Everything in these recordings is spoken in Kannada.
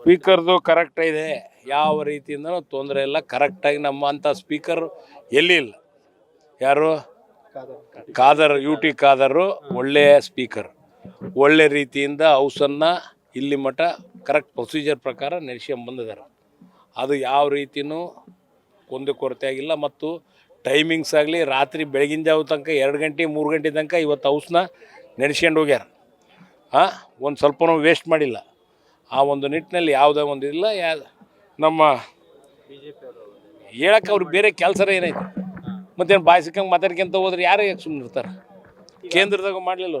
ಸ್ಪೀಕರ್ದು ಕರೆಕ್ಟ್ ಇದೆ. ಯಾವ ರೀತಿಯಿಂದನೂ ತೊಂದರೆ ಇಲ್ಲ. ಕರೆಕ್ಟಾಗಿ ನಮ್ಮ ಅಂಥ ಸ್ಪೀಕರ್ ಎಲ್ಲಿ ಇಲ್ಲ. ಯಾರು? ಖಾದರ್ ಯು ಟಿ ಖಾದರು ಒಳ್ಳೆಯ ಸ್ಪೀಕರ್. ಒಳ್ಳೆ ರೀತಿಯಿಂದ ಹೌಸನ್ನು ಇಲ್ಲಿ ಮಠ ಕರೆಕ್ಟ್ ಪ್ರೊಸೀಜರ್ ಪ್ರಕಾರ ನಡೆಸ್ಕೊಂಬಂದಿದ್ದಾರೆ ಅದು ಯಾವ ರೀತಿಯೂ ಕೊಂದು ಕೊರತೆ ಆಗಿಲ್ಲ ಮತ್ತು ಟೈಮಿಂಗ್ಸ್ ಆಗಲಿ ರಾತ್ರಿ ಬೆಳಗಿನ ಜಾವ ತನಕ ಎರಡು ಗಂಟೆ, ಮೂರು ಗಂಟೆ ತನಕ ಇವತ್ತು ಹೌಸ್ನ ನಡೆಸ್ಕೊಂಡು ಹೋಗ್ಯಾರ. ಹಾಂ ಒಂದು ಸ್ವಲ್ಪನೂ ವೇಸ್ಟ್ ಮಾಡಿಲ್ಲ. ಆ ಒಂದು ನಿಟ್ಟಿನಲ್ಲಿ ಯಾವುದೇ ಒಂದು ಇಲ್ಲ. ಯಾ, ನಮ್ಮ ಹೇಳಕ್ಕೆ ಅವ್ರಿಗೆ ಬೇರೆ ಕೆಲಸ ಏನೈತೆ? ಮತ್ತೇನು ಬಾಯಿ ಮಾತಾಡ್ಕೊಂತ ಹೋದ್ರೆ ಯಾರು ಯಾಕೆ ಸುಮ್ಮನೆ ಇರ್ತಾರೆ? ಕೇಂದ್ರದಾಗ ಮಾಡಲಿಲ್ಲ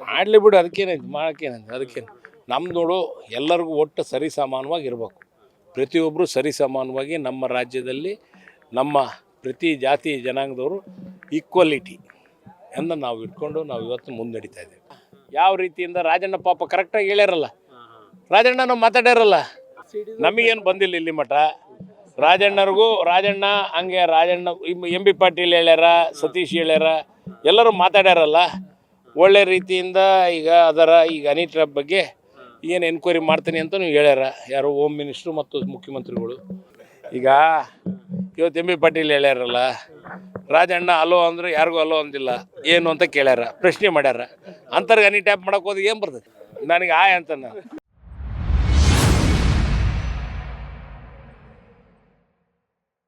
ಮಾಡಲಿ ಬಿಡು, ಅದಕ್ಕೇನೈತೆ, ಮಾಡೋಕ್ಕೇನೈತೆ, ಅದಕ್ಕೇನು. ನಮ್ಮ ನೋಡು, ಎಲ್ಲರಿಗೂ ಒಟ್ಟು ಸರಿ ಸಮಾನವಾಗಿ ಇರಬೇಕು. ಪ್ರತಿಯೊಬ್ಬರು ಸರಿ ಸಮಾನವಾಗಿ ನಮ್ಮ ರಾಜ್ಯದಲ್ಲಿ, ನಮ್ಮ ಪ್ರತಿ ಜಾತಿ ಜನಾಂಗದವರು ಈಕ್ವಾಲಿಟಿ ಎಂದು ನಾವು ಇಟ್ಕೊಂಡು ನಾವು ಇವತ್ತು ಮುನ್ನಡೀತಾ ಇದ್ದೇವೆ. ಯಾವ ರೀತಿಯಿಂದ ರಾಜಣ್ಣ ಪಾಪ ಕರೆಕ್ಟಾಗಿ ಹೇಳ್ಯಾರಲ್ಲ? ರಾಜಣ್ಣ ನಾವು ಮಾತಾಡ್ಯಾರಲ್ಲ. ನಮಗೇನು ಬಂದಿಲ್ಲ ಇಲ್ಲಿ ಮಠ. ರಾಜಣ್ಣರಿಗೂ ರಾಜಣ್ಣ, ಹಂಗೆ ರಾಜಣ್ಣ ಎಂ ಬಿ ಪಾಟೀಲ್ ಹೇಳ್ಯಾರ, ಸತೀಶ್ ಹೇಳ್ಯಾರ, ಎಲ್ಲರೂ ಮಾತಾಡ್ಯಾರಲ್ಲ. ಒಳ್ಳೆ ರೀತಿಯಿಂದ ಈಗ ಅದರ ಈಗ ಅನಿಟ್ ಬಗ್ಗೆ ಏನು ಎನ್ಕ್ವೈರಿ ಮಾಡ್ತೀನಿ ಅಂತ ನೀವು ಹೇಳ್ಯಾರ. ಯಾರು ಹೋಮ್ ಮಿನಿಸ್ಟ್ರು ಮತ್ತು ಮುಖ್ಯಮಂತ್ರಿಗಳು. ಈಗ ಇವತ್ತು ಎಂ ಬಿ ಪಾಟೀಲ್ ಹೇಳ್ಯಾರಲ್ಲ, ರಾಜಣ್ಣ ಅಲೋ ಅಂದ್ರೆ ಯಾರಿಗೂ ಅಲೋ ಅಂದಿಲ್ಲ. ಏನು ಅಂತ ಕೇಳ್ಯಾರ, ಪ್ರಶ್ನೆ ಮಾಡ್ಯಾರ. ಅಂತರ್ಗ ಅನಿ ಟ್ಯಾಪ್ ಮಾಡೋಕೆ ಹೋದ್ರೆ ಏನು ಬರ್ತದೆ? ನನಗೆ ಆಯ್ ಅಂತ